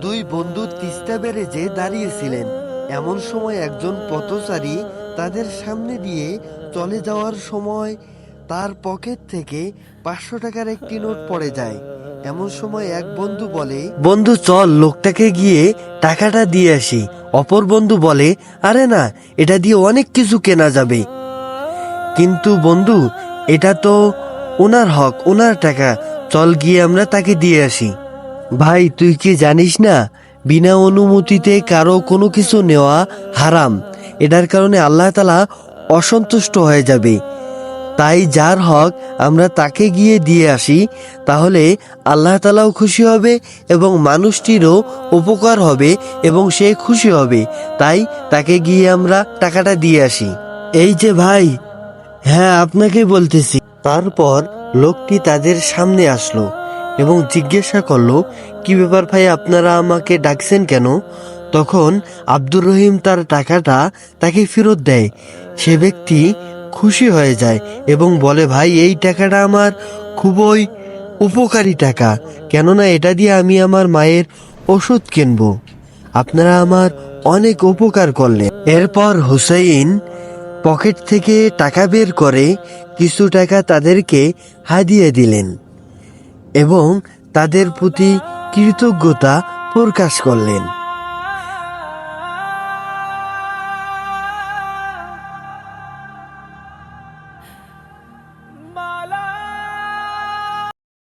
দুই বন্ধু তিস্তা ব্যারেজে দাঁড়িয়েছিলেন। এমন সময় একজন পথচারী তাদের সামনে দিয়ে চলে যাওয়ার সময় তার পকেট থেকে পাঁচশো টাকার একটি নোট পড়ে যায়। এমন সময় এক বন্ধু বলে, বন্ধু, চল লোকটাকে গিয়ে টাকাটা দিয়ে আসি। অপর বন্ধু বলে, আরে না, এটা দিয়ে অনেক কিছু কেনা যাবে। কিন্তু বন্ধু, এটা তো ওনার হক, ওনার টাকা। চল গিয়ে আমরা তাকে দিয়ে আসি। ভাই, তুই কি জানিস না, বিনা অনুমতিতে কারও কোনো কিছু নেওয়া হারাম। এটার কারণে আল্লাহ তালা অসন্তুষ্ট হয়ে যাবে। তাই যার হক আমরা তাকে গিয়ে দিয়ে আসি, তাহলে আল্লাহ তালাও খুশি হবে এবং মানুষটিরও উপকার হবে এবং সে খুশি হবে। তাই তাকে গিয়ে আমরা টাকাটা দিয়ে আসি। এই যে ভাই হ্যাঁ আপনাকে বলতেছি। তারপর লোকটি তাদের সামনে আসলো। এবং জিজ্ঞাসা করল, কি ব্যাপার ভাই, আপনারা আমাকে ডাকছেন কেন? তখন আব্দুর রহিম তার টাকাটা তাকে ফেরত দেয়। সে ব্যক্তি খুশি হয়ে যায় এবং বলে, ভাই, এই টাকাটা আমার খুবই উপকারী টাকা। কেননা এটা দিয়ে আমি আমার মায়ের ওষুধ কিনবো। আপনারা আমার অনেক উপকার করলেন। এরপর হুসাইন পকেট থেকে টাকা বের করে কিছু টাকা তাদেরকে হাদিয়ে দিলেন। এবং তাদের প্রতি কৃতজ্ঞতা প্রকাশ করলেন।